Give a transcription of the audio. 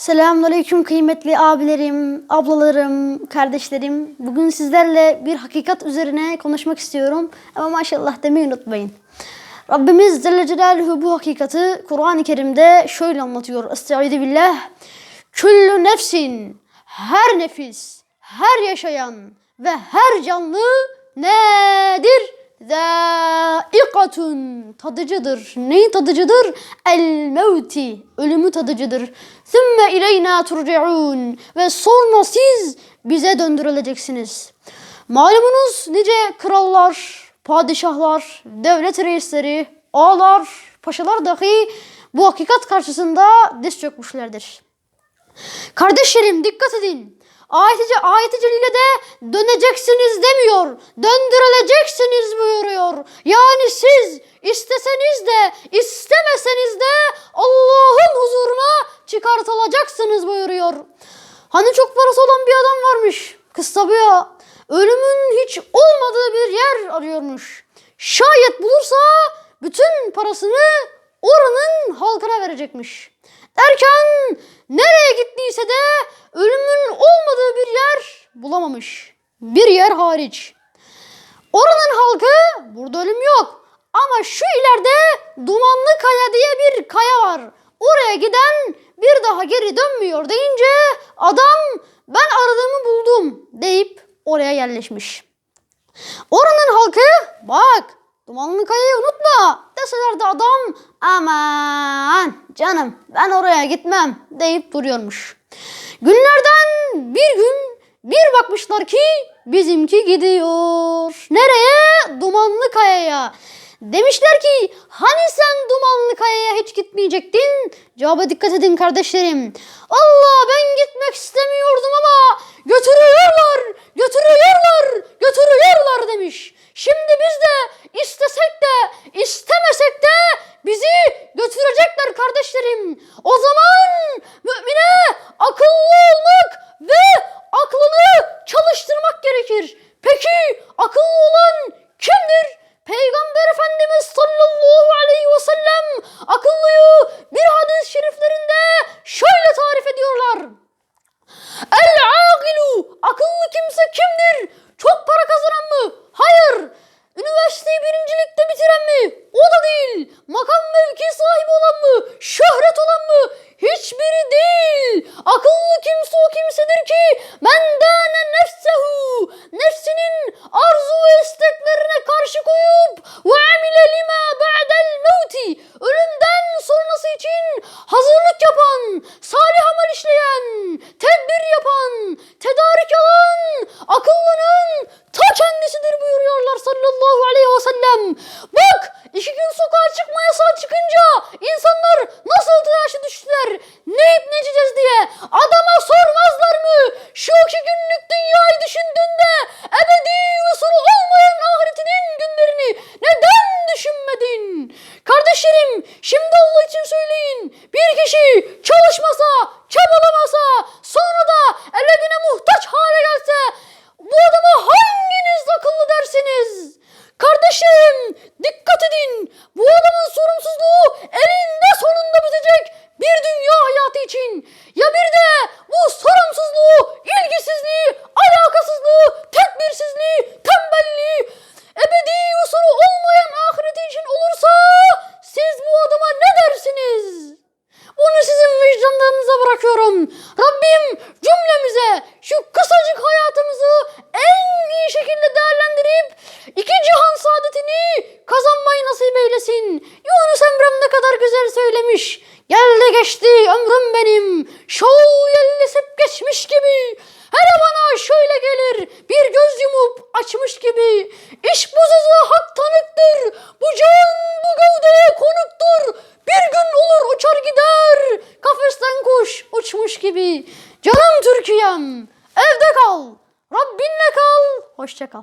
Selamünaleyküm kıymetli abilerim, ablalarım, kardeşlerim. Bugün sizlerle bir hakikat üzerine konuşmak istiyorum. Ama maşallah demeyi unutmayın. Rabbimiz Celle Celaluhu bu hakikati Kur'an-ı Kerim'de şöyle anlatıyor. Estaizu billah. Küllü nefsin, her nefis, her yaşayan ve her canlı nedir? Zâikatun tadıcıdır. Neyi tadıcıdır? El mevti. Ölümü tadıcıdır. Sümme ileyna turcaun. Ve sonra siz bize döndürüleceksiniz. Malumunuz nice krallar, padişahlar, devlet reisleri, ağalar, paşalar dahi bu hakikat karşısında diz çökmüşlerdir. Kardeşlerim dikkat edin. Ayetice ayeti celilede döneceksiniz demiyor. Döndürüleceksiniz buyuruyor. Yani siz isteseniz de istemeseniz de Allah'ın huzuruna çıkartılacaksınız buyuruyor. Hani çok parası olan bir adam varmış. Kız tabii ya. Ölümün hiç olmadığı bir yer arıyormuş. Şayet bulursa bütün parasını oranın halkına verecekmiş. Derken nereye gittiyse de ölümün olmadığı bulamamış. Bir yer hariç. Oranın halkı burada ölüm yok. Ama şu ileride Dumanlı Kaya diye bir kaya var. Oraya giden bir daha geri dönmüyor deyince adam ben aradığımı buldum deyip oraya yerleşmiş. Oranın halkı bak Dumanlı Kaya'yı unutma deseler de adam aman canım ben oraya gitmem deyip duruyormuş. Günlerden bir gün bir bakmışlar ki bizimki gidiyor. Nereye? Dumanlı Kaya'ya. Demişler ki hani sen Dumanlı Kaya'ya hiç gitmeyecektin? Cevaba dikkat edin kardeşlerim. Allah ben gitmek istemiyordum ama götürüyorlar, götürüyorlar, götürüyorlar demiş. Şimdi biz de istesek de istemesek de bizi götürecekler kardeşlerim. O da değil. Makam mevki sahibi olan mı? Şöhret olan mı? Hiçbiri değil. Akıllı kimse dersiniz? Kardeşim dikkat edin. Bu adamın sorumsuzluğu elinde sonunda bitecek bir dünya hayatı için. Ya bir de bu sorumsuzluğu, ilgisizliği, alakasızlığı, tedbirsizliği, tembelliği, ebedi sonu olmayan ahireti için olursa siz bu adama ne dersiniz? Bunu sizin vicdanlarınıza bırakıyorum. Rabbim cümlemize şu kısacık güzel söylemiş. Geldi geçti ömrüm benim. Şol yellisip geçmiş gibi. Her bana şöyle gelir bir göz yumup açmış gibi. İş bu sözü hak tanıktır. Bu can bu gövdeye konuktur. Bir gün olur uçar gider. Kafesten kuş uçmuş gibi. Canım Türkiye'm evde kal. Rabbinle kal. Hoşça kal.